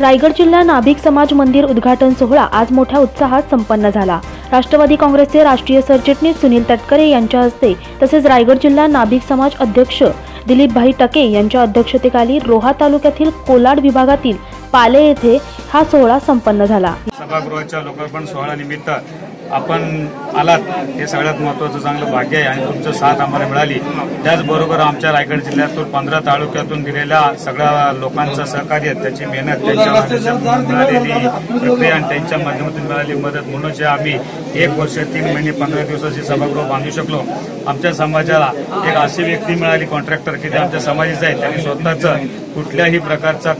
रायगड जिल्हा नाभिक समाज मंदिर उद्घाटन सोहळा आज मोठ्या उत्साहात संपन्न झाला. राष्ट्रवादी काँग्रेसचे राष्ट्रीय सरचिटणीस सुनील तटकरे यांच्या हस्ते तसेच रायगड जिल्हा नाभिक समाज अध्यक्ष दिलीपभाई टके यांच्या अध्यक्षतेखाली रोहा तालुक्यातील कोलाड विभागातील पाले येथे हा सोहळा संपन्न झाला. सभागृहाच्या लोकार्पण सोहळ्यानिमित्त आपण आलात हे सगळ्यात महत्वाचं चांगलं भाग्य आहे आणि तुमचं साथ आम्हाला मिळाली. त्याचबरोबर आमच्या रायगड जिल्ह्यातून पंधरा तालुक्यातून दिलेल्या सगळ्या लोकांचं सहकार्य त्याची मेहनत त्यांच्या माध्यमातून मिळालेली प्रक्रिया आणि त्यांच्या माध्यमातून मिळालेली मदत म्हणून जे आम्ही एक वर्ष तीन महिने पंधरा दिवसाची सभागृह बांधू शकलो. आमच्या समाजाला एक अशी व्यक्ती मिळाली कॉन्ट्रॅक्टर की ते आमच्या समाजाचं आहे. त्यांनी स्वतःचं कुठल्याही प्रकारचा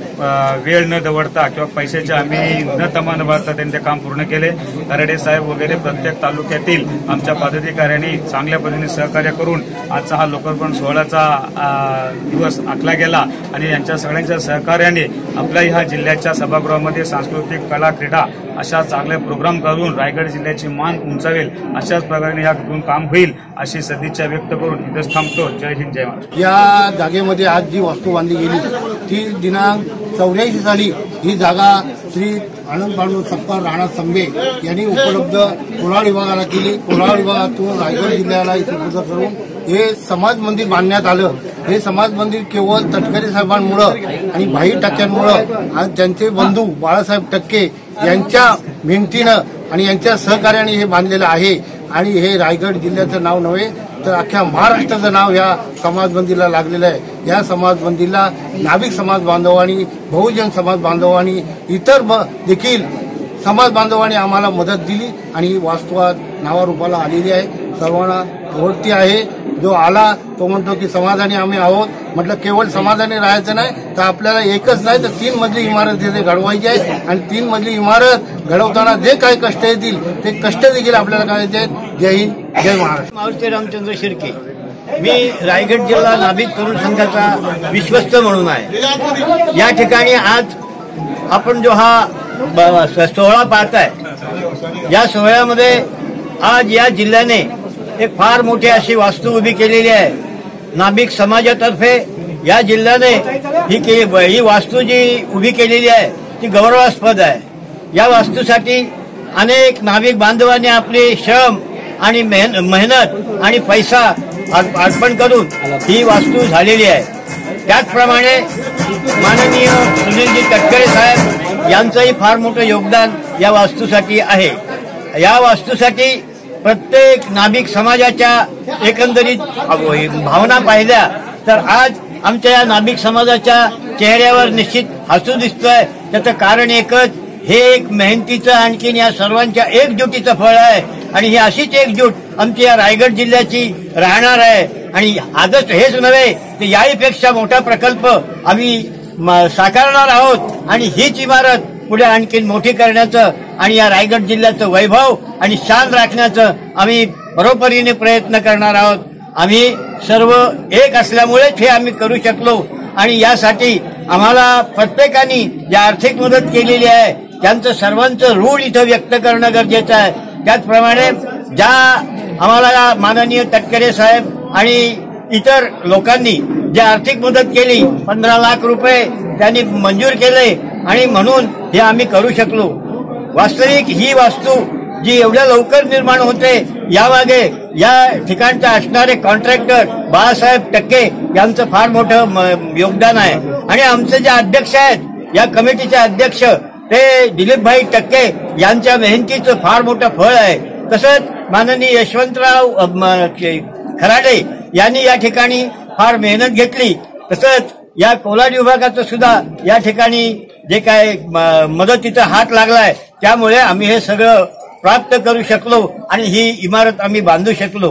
वेळ न दवडता किंवा पैशाचे आम्ही न तमान न भरता त्यांनी ते काम पूर्ण केले. तरडे साहेब वगैरे प्रत्येक तालुक्यातील आमच्या पदाधिकाऱ्यांनी चांगल्या पद्धतीने सहकार्य करून आजचा हा लोकार्पण सोहळ्याचा दिवस आखला गेला आणि यांच्या सगळ्यांच्या सहकार्याने आपल्या ह्या जिल्ह्याच्या सभागृहामध्ये सांस्कृतिक कला क्रीडा अशा चांगले प्रोग्राम करून रायगड जिल्ह्याची मान उंचावेल अशाच प्रकारे ह्यातून काम होईल अशी सदिच्छा व्यक्त करून इथेच थांबतो. जय हिंद जय महाराष्ट्र. या जागेमध्ये आज जी वास्तू बांधली गेली ती दिनांक चौऱ्याऐंशी साली ही जागा श्री आनंद बाळू सप्पा राणा संबे यांनी उपलब्ध कोलाड विभागाला केली. कोलाड विभागातून रायगड जिल्ह्याला उपलब्ध करून हे समाज मंदिर बांधण्यात आलं. हे समाज मंदिर केवळ तटकरे साहेबांमुळं आणि भाई टक्क्यांमुळं आज त्यांचे बंधू बाळासाहेब टक्के यांच्या मेहनतीनं आणि यांच्या सहकार्याने हे बांधलेलं आहे. आणि हे रायगड जिल्ह्याचं नाव नव्हे तर अख्ख्या महाराष्ट्राचं नाव ह्या समाजबंदीला लागलेलं आहे. या समाजबंदीला नाभिक समाज बांधवांनी बहुजन समाज बांधवांनी इतर ब- देखील समाज बांधवांनी आम्हाला मदत दिली आणि वास्तवात नावारूपाला आलेली आहे. सर्वांना ओळखती आहे. जो आला तो म्हणतो की समाधानी आम्ही आहोत. म्हटलं केवळ समाधानी राहायचं नाही तर आपल्याला एकच नाही तर तीन मजली इमारत तिथे घडवायची आहे आणि तीन मजली इमारत घडवताना जे काही कष्ट येतील ते कष्ट देखील आपल्याला करायचे आहेत. जय हिंद. जय महाराष्ट्र मारुती रामचंद्र शिर्के. मी रायगड जिल्हा नाभिक तरुण संघाचा विश्वस्त म्हणून आहे. या ठिकाणी आज आपण जो हा ब- सोहळा पाहताय या सोहळ्यामध्ये आज या जिल्ह्याने एक फार मोठी अशी वास्तू उभी केलेली आहे. नाभिक समाजातर्फे या जिल्ह्याने ही के- ही वास्तू जी उभी केलेली आहे ती गौरवास्पद आहे. या वास्तूसाठी अनेक नाभिक बांधवांनी आपले श्रम आणि मेहनत आणि पैसा अर्पण करून ही वास्तू झालेली आहे. त्याचप्रमाणे माननीय सुनीलजी तटकरे साहेब यांचंही फार मोठं योगदान या वास्तूसाठी आहे. या वास्तूसाठी प्रत्येक नाभिक समाजाच्या एकंदरीत भावना पाहिल्या तर आज आमच्या या नाभिक समाजाच्या चेहऱ्यावर निश्चित हसू दिसतंय. त्याचं कारण एकच हे एक मेहनतीचं आणखीन या सर्वांच्या एकजुटीचं फळ आहे. आणि ही अशीच एकजूट आमची या रायगड जिल्ह्याची राहणार आहे. आणि आजच हेच नव्हे तर याहीपेक्षा मोठा प्रकल्प आम्ही साकारणार आहोत. आणि हीच इमारत पुढे आणखीन मोठी करण्याचं आणि या रायगड जिल्ह्याचं वैभव आणि शान राखण्याचं आम्ही बरोबरीने प्रयत्न करणार आहोत. आम्ही सर्व एक असल्यामुळेच हे आम्ही करू शकलो. आणि यासाठी आम्हाला प्रत्येकाने जी आर्थिक मदत केलेली आहे त्यांचं सर्वांचं ऋण इथं व्यक्त करणं गरजेचं आहे. त्याचप्रमाणे ज्या आम्हाला माननीय तटकरे साहेब आणि इतर लोकांनी जी आर्थिक मदत केली पंधरा लाख रुपये त्यांनी मंजूर केले आणि म्हणून हे आम्ही करू शकलो. वास्तविक ही वास्तू जी एवढ्या लवकर निर्माण होते यामागे या ठिकाणचे असणारे कॉन्ट्रॅक्टर बाळासाहेब टक्के यांचं फार मोठं म- योगदान आहे. आणि आमचे जे अध्यक्ष आहेत या कमिटीचे अध्यक्ष ते दिलीपभाई टक्के यांच्या मेहनतीचं फार मोठं फळ आहे. तसंच माननीय यशवंतराव खराडे यांनी या ठिकाणी फार मेहनत घेतली. तसंच या कोलाड विभागाचं सुद्धा या ठिकाणी जे काय म- मदतीचा हात लागलाय त्यामुळे आम्ही हे सगळं प्राप्त करू शकलो आणि ही इमारत आम्ही बांधू शकलो.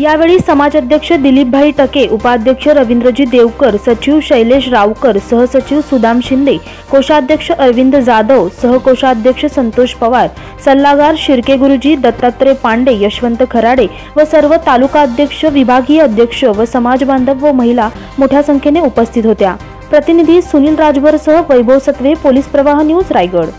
यावेळी समाजाध्यक्ष दिलीपभाई टके उपाध्यक्ष रवींद्रजी देवकर सचिव शैलेश रावकर सहसचिव सुदाम शिंदे कोषाध्यक्ष अरविंद जाधव सहकोषाध्यक्ष संतोष पवार सल्लागार शिर्के गुरुजी दत्तात्रय पांडे यशवंत खराडे व सर्व तालुका अध्यक्ष विभागीय अध्यक्ष व समाज बांधव व महिला मोठ्या संख्येने उपस्थित होत्या. प्रतिनिधी सुनील राजभरसह वैभव सत्वे पोलीस प्रवाह न्यूज रायगड.